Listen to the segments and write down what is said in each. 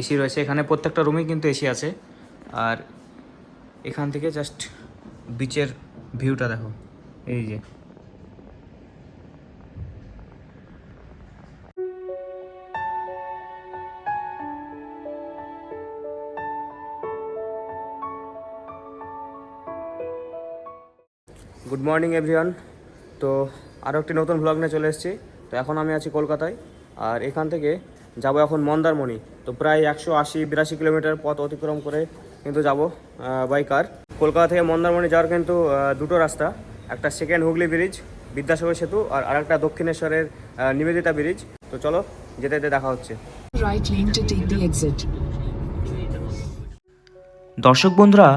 AC রয়েছে। এখানে প্রত্যেকটা রুমেই কিন্তু এসি আছে। আর এখান থেকে জাস্ট বিচের ভিউটা দেখো। এই যে। গুড মর্নিং এভরিওয়ান তো আরও একটি নতুন ব্লগ নিয়ে চলে এসেছি। তো এখন আমি আছি কলকাতায়। আর এখান থেকে যাব এখন মন্দারমণি। তো প্রায় একশো আশি বিরাশি কিলোমিটার পথ অতিক্রম করে কিন্তু যাব বাই কার কলকাতা থেকে মন্দারমণি যাওয়ার কিন্তু দুটো রাস্তা। একটা সেকেন্ড হুগলি ব্রিজ বিদ্যাসাগর সেতু আর আরেকটা দক্ষিণেশ্বরের নিবেদিতা ব্রিজ তো চলো যেতে যেতে দেখা হচ্ছে. দর্শক বন্ধুরা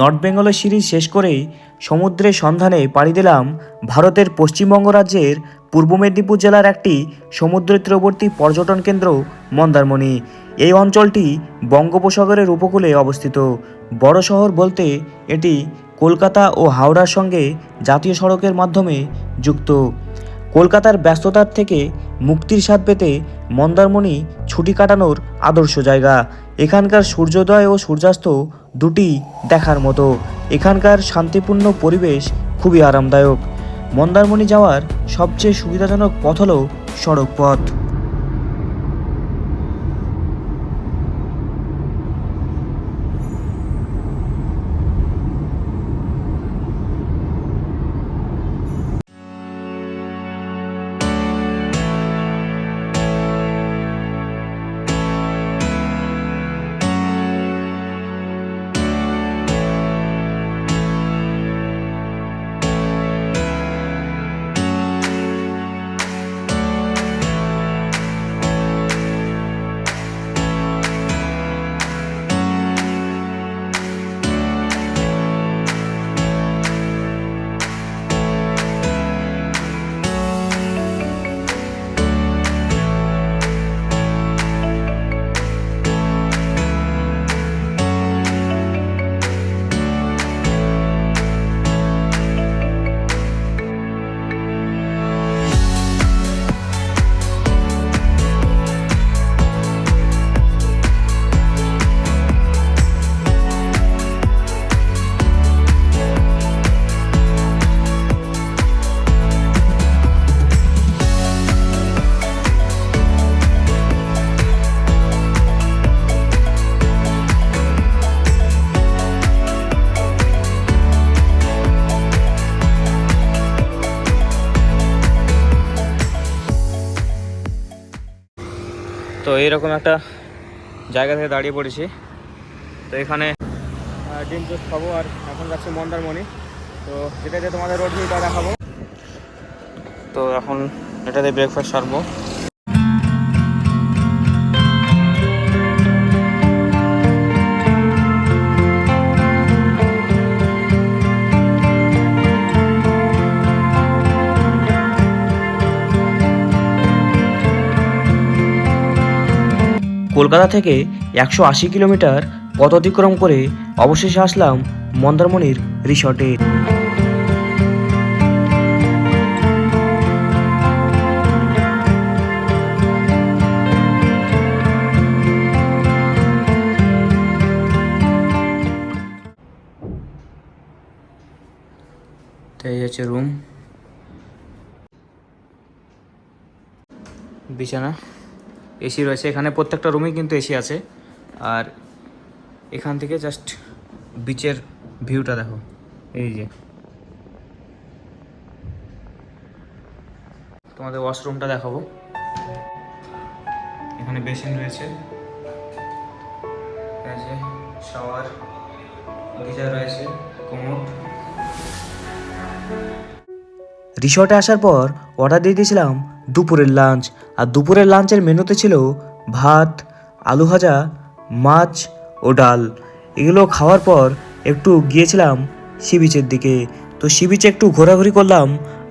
নর্থ বেঙ্গলের সিরিজ শেষ করেই সমুদ্রের সন্ধানে পাড়ি দিলাম ভারতের পশ্চিমবঙ্গ রাজ্যের পূর্ব মেদিনীপুর জেলার একটি সমুদ্র তীরবর্তী পর্যটন কেন্দ্র মন্দারমণি। এই অঞ্চলটি বঙ্গোপসাগরের উপকূলে অবস্থিত। বড় শহর বলতে এটি কলকাতা ও হাওড়ার সঙ্গে জাতীয় সড়কের মাধ্যমে যুক্ত। কলকাতার ব্যস্ততার থেকে মুক্তির স্বাদ পেতে মন্দারমণি ছুটি কাটানোর আদর্শ জায়গা। এখানকার সূর্যোদয় ও সূর্যাস্ত দুটি দেখার মতো। এখানকার শান্তিপূর্ণ পরিবেশ খুবই আরামদায়ক। মন্দারমণি যাওয়ার সবচেয়ে সুবিধাজনক পথ হল সড়ক পথ তো এইরকম একটা জায়গা থেকে দাঁড়িয়ে পড়েছি। তো এখানে ডিম টোস্ট খাব আর এখন যাচ্ছি মন্দারমণি। তো যেটা যে তোমাদের রোড ভিউটা দেখাবো। তো এখন এটাতে ব্রেকফাস্ট সারবো। কলকাতা থেকে একশো আশি কিলোমিটার পথ অতিক্রম করে অবশেষে আসলাম মন্দারমণির রিসর্টে। রুম বিছানা। এসি রয়েছে। এখানে প্রত্যেকটা রুমেই কিন্তু এসি আছে। আর এখান থেকে জাস্ট বিচের ভিউটা দেখো। এই যে। তোমাদের ওয়াশরুমটা দেখাবো। এখানে বেসিন রয়েছে। শাওয়ার গিজার রয়েছে কোমোট রিসর্টে আসার পর অর্ডার দিয়ে দিয়েছিলাম দুপুরের লাঞ্চ আর দুপুরের লাঞ্চের মেনুতে ছিল ভাত, আলু ভাজা, মাছ ও ডাল। এগুলো খাওয়ার পর একটু গিয়েছিলাম সি বিচের দিকে। তো সি বিচে একটু ঘোরাঘুরি করলাম,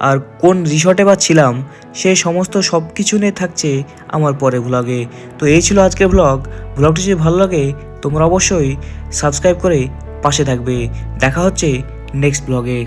আর কোন রিসর্টে বা ছিলাম, সে সমস্ত সব কিছু নিয়ে থাকছে আমার পরে ভ্লগে তো এই ছিল আজকের ব্লগ ব্লগটি যদি ভালো লাগে, তোমরা অবশ্যই সাবস্ক্রাইব করে পাশে থাকবে। দেখা হচ্ছে নেক্সট ব্লগে